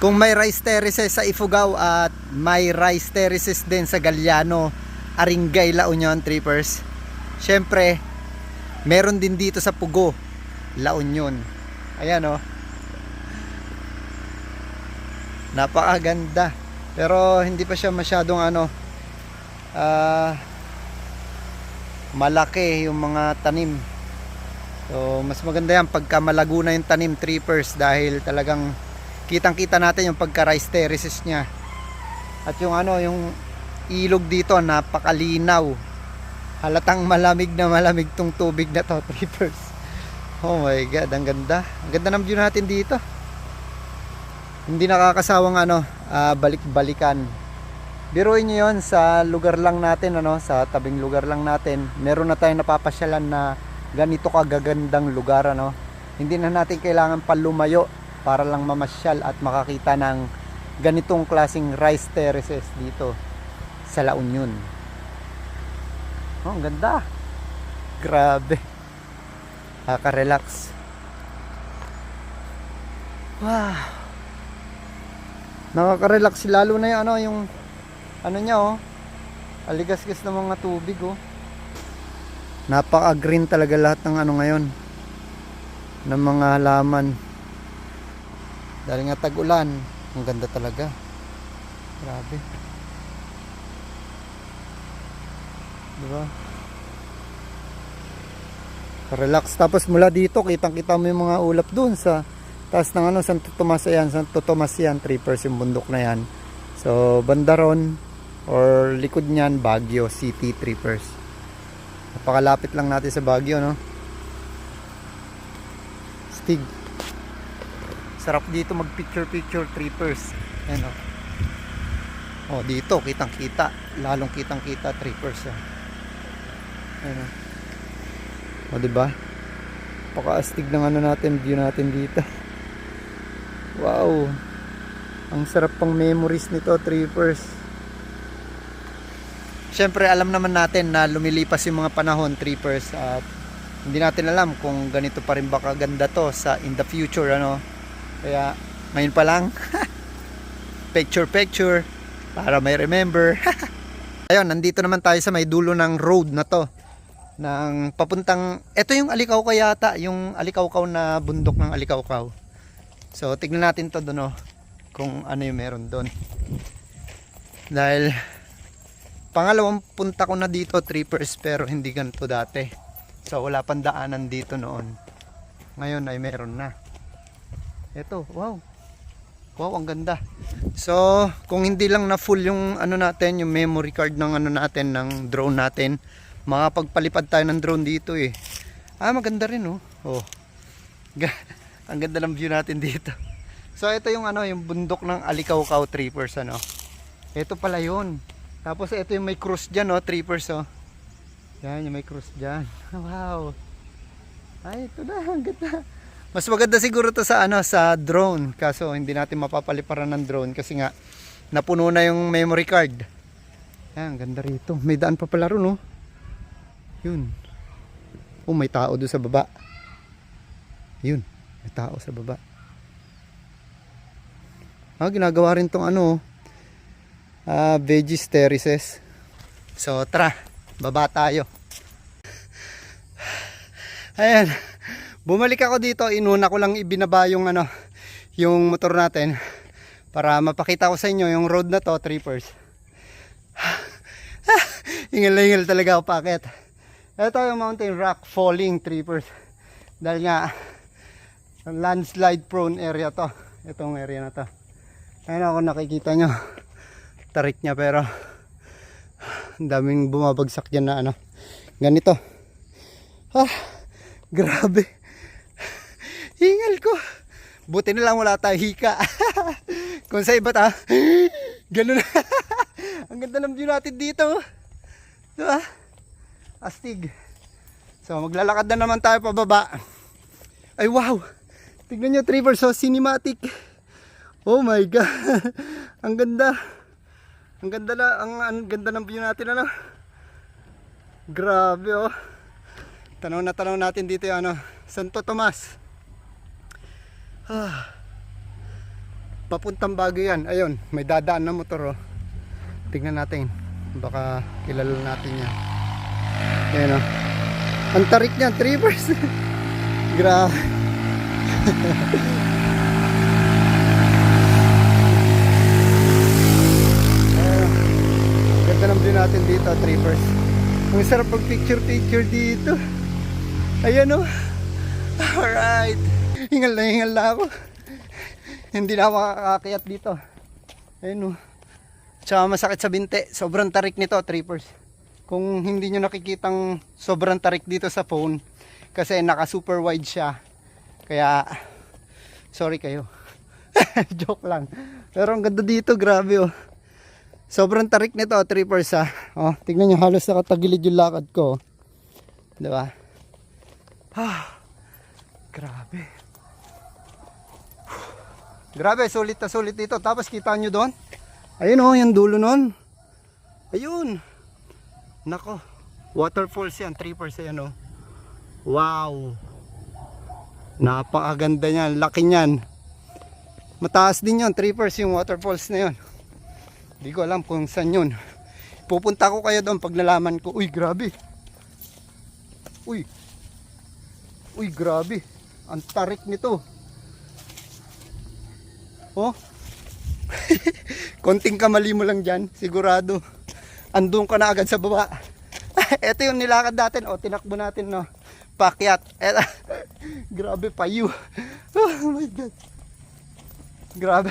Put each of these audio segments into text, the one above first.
Kung may rice terraces sa Ifugao at may rice terraces din sa Galiano, Aringay, La Union, Trippers. Syempre, meron din dito sa Pugo, La Union. Ayan oh. Napakaganda. Pero hindi pa siya masyadong ano ah malaki yung mga tanim. So, mas maganda yan pagka malago na yung tanim trippers dahil talagang kitang-kita natin yung pagka rice terraces niya. At yung ano, yung ilog dito napakalinaw. Halatang malamig na malamig tong tubig na to, trippers. Oh my god, ang ganda. Ang ganda ng view natin dito. Hindi nakakasawang ano, ah, balik-balikan. Biruin nyo yun sa lugar lang natin, ano, sa tabing lugar lang natin. Meron na tayong napapasyalan na ganito kagagandang lugar, ano. Hindi na natin kailangan palumayo para lang mamasyal at makakita ng ganitong klasing rice terraces dito sa La Union. Oh, ang ganda. Grabe. Nakaka-relax. Wow. Nakaka-relax lalo na yung ano yung ano niya oh. Aligasgas ng mga tubig oh. Napaka-green talaga lahat ng ano ngayon. Ng mga halaman. Dahil nga tag-ulan, ang ganda talaga. Grabe. Diba? Relax. Tapos mula dito, kitang-kita mo yung mga ulap dun sa taas ng ano, Santo Tomas yan, Santo Tomas yan, trippers yung bundok na yan. So, Bandaron or likod niyan, Baguio City trippers. Napakalapit lang natin sa Baguio, no? Stig. Sarap dito mag picture-picture trippers. Ayan, oh. Oh, dito, kitang-kita. Lalong kitang-kita trippers, oh. Ayan, oh. O, diba? Pakaastig ng ano natin, view natin dito. Wow. Ang sarap pang memories nito, trippers. Siyempre, alam naman natin na lumilipas yung mga panahon, trippers, at hindi natin alam kung ganito pa rin ba kaganda to sa in the future, ano. Kaya, ngayon pa lang, picture picture, para may remember. Ayun, nandito naman tayo sa may dulo ng road na to. Ng papuntang ito yung Alikawkaw yata yung Alikawkaw na bundok ng Alikawkaw. So tignan natin to doon oh, kung ano yung meron doon dahil pangalawang punta ko na dito trippers pero hindi ganito dati. So wala pang daanan dito noon. Ngayon ay meron na ito wow wow ang ganda so kung hindi lang na full yung ano natin yung memory card ng ano natin ng drone natin makapagpalipad tayo ng drone dito eh. Ah, maganda rin oh. Oh. Ang ganda ng view natin dito. So ito yung ano, yung bundok ng Alikawkaw Trippers ano. Ito pala yun. Tapos ito yung may cruise diyan oh, Trippers oh. Yan, yung may cruise diyan. Wow. Ay, ito na, ang ganda. Mas maganda siguro to sa ano, sa drone. Kaso hindi natin mapapaliparan ng drone kasi nga napuno na yung memory card. Yan, ang ganda rito. May daan pa pala ron oh. Yun. Oh, may tao doon sa baba. Yun. May tao sa baba. Ah, ginagawa rin tong ano, ah, veggies terraces. So, tara. Baba tayo. Ayan. Bumalik ako dito. Inuna ko lang ibinaba yung ano, yung motor natin para mapakita ko sa inyo yung road na to, trippers. Ingal na ingal talaga ako pakit. Ito yung mountain rock falling trippers. Dahil nga landslide prone area to. Itong area na to. Ayun ako nakikita nyo. Tarik niya pero daming bumabagsak dyan na ano. Ganito. Ah, grabe. Hingal ko. Buti na lang wala tayo hika. Kung sa iba ta, ganun. ang ganda ng view natin dito. Diba? astig. So maglalakad na naman tayo pababa. Ay wow! Tignan nyo Trevor, so cinematic. Oh my god. ang ganda. Ang ganda na, ang, ang ganda ng view natin ano. Grabe oh. Tanaw na tanaw natin dito yung ano, Santo Tomas. Ah. Papuntang Baguio yan. Ayun, may dadaan na motor oh. Tingnan natin. Baka kilala natin yan. Ayan oh. Ang tarik niya, 3%. Grabe. Ganda ng view natin dito, trippers. Ang sarap pag picture-picture dito. Ayan oh. Alright. Hingal na hingal na ako. Hindi na ako makakakayat dito. Ayun oh. Tsaka masakit sa binte. Sobrang tarik nito, trippers. Kung hindi nyo nakikitang sobrang tarik dito sa phone, kasi naka super wide siya. Kaya, sorry kayo. Joke lang. Pero ang ganda dito, grabe oh. Sobrang tarik nito, trippers ha. Oh, tignan nyo, halos nakatagilid yung lakad ko. Di ba? Ah, grabe. Grabe, sulit na sulit dito. Tapos kita nyo doon. Ayun oh, yung dulo nun. Ayun. Nako. Waterfalls yan. Trippers yan oh. Wow. Napakaganda niyan. Laki niyan. Mataas din yun. Trippers yung waterfalls na yun. Hindi ko alam kung saan yun. Pupunta ko kayo doon pag nalaman ko. Uy, grabe. Uy. Uy, grabe. Ang tarik nito. Oh. Konting kamali mo lang dyan, sigurado. Andun ka na agad sa baba. Ito yung nilakad natin. O, tinakbo natin, no. Pakyat. Eto. Grabe, payu. Oh my God. Grabe.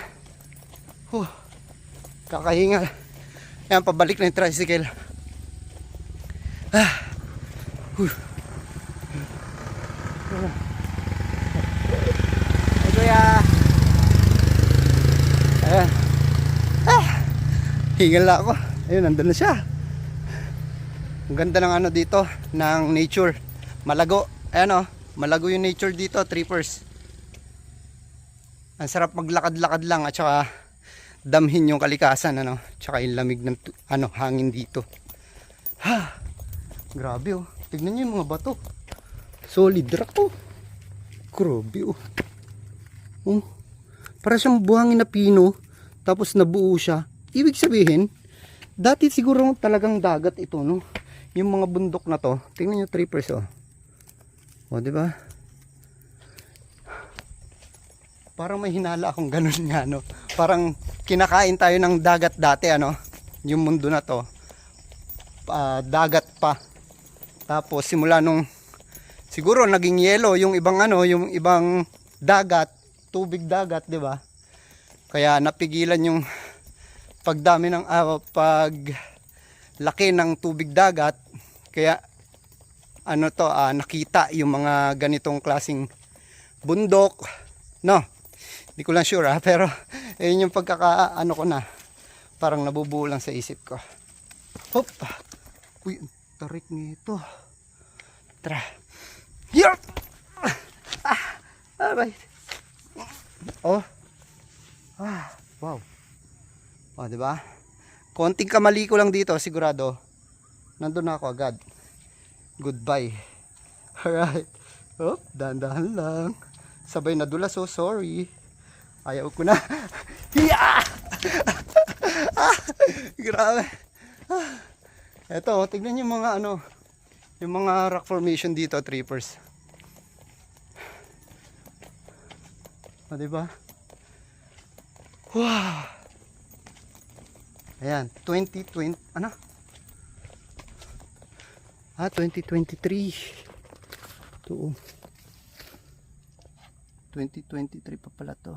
Huh. Kakahinga. Ayan, pabalik na yung tricycle. Ah. Huh. Hey, kuya. Ayan. Ah. Hingal na ako. Ayun, nandun na siya. Ang ganda ng ano dito, ng nature. Malago. Ayan oh, malago yung nature dito, trippers. Ang sarap maglakad-lakad lang at saka damhin yung kalikasan ano, tsaka yung lamig ng ano, hangin dito. Ha. Grabe oh. Tignan niyo yung mga bato. Solid rock oh. Grabe oh. Oh. Para siyang buhangin na pino tapos nabuo siya. Ibig sabihin, dati siguro talagang dagat ito no. Yung mga bundok na to. Tingnan niyo trippers oh. O, di ba? Parang may hinala akong ganun nga, no? Parang kinakain tayo ng dagat dati, ano? Yung mundo na to. Ah, dagat pa. Tapos, simula nung siguro naging yelo yung ibang ano, yung ibang dagat, tubig dagat, di ba? Kaya napigilan yung pagdami ng ah, pag laki ng tubig dagat. Kaya ano to, ah, nakita yung mga ganitong klasing bundok. No, hindi ko lang sure ha, pero ayun yung pagkaka ano ko na. Parang nabubuo lang sa isip ko. Hop! Uy, tarik nito. Tara. Yup! Ah, alright. Oh. Ah, wow. Oh, di ba? Konting kamali ko lang dito, sigurado. Nandun na ako agad. Goodbye. Alright. Oh, dahan-dahan lang. Sabay nadulas, so sorry. Ayaw ko na. Hiya! ah, grabe. Ah. Eto, tignan yung mga ano, yung mga rock formation dito, trippers. O, diba? Wow! Ayan, 2020, ano? Ah, 2023. Ito. oh. 2023 pa pala to.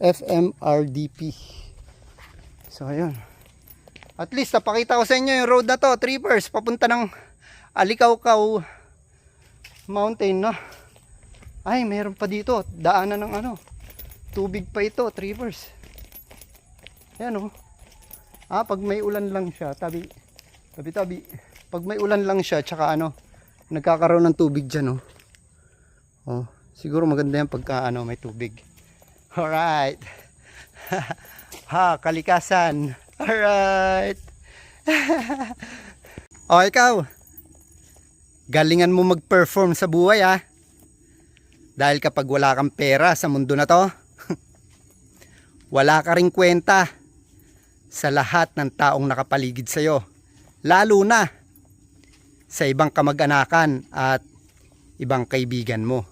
FMRDP. So, ayun. At least, napakita ko sa inyo yung road na to, trippers, papunta ng Alikawkaw Mountain, no? Ay, meron pa dito, daanan ng ano, tubig pa ito, trippers. Ayan, oh. Ah, pag may ulan lang siya, tabi, tabi, tabi. Pag may ulan lang siya, tsaka ano, nagkakaroon ng tubig dyan, oh. Oh, siguro maganda yan pagka ano, may tubig. Alright. ha, kalikasan. Alright. oh, ikaw. Galingan mo mag-perform sa buhay, ha. Dahil kapag wala kang pera sa mundo na to, wala ka ring kwenta sa lahat ng taong nakapaligid sa'yo. Lalo na sa ibang kamag-anakan at ibang kaibigan mo.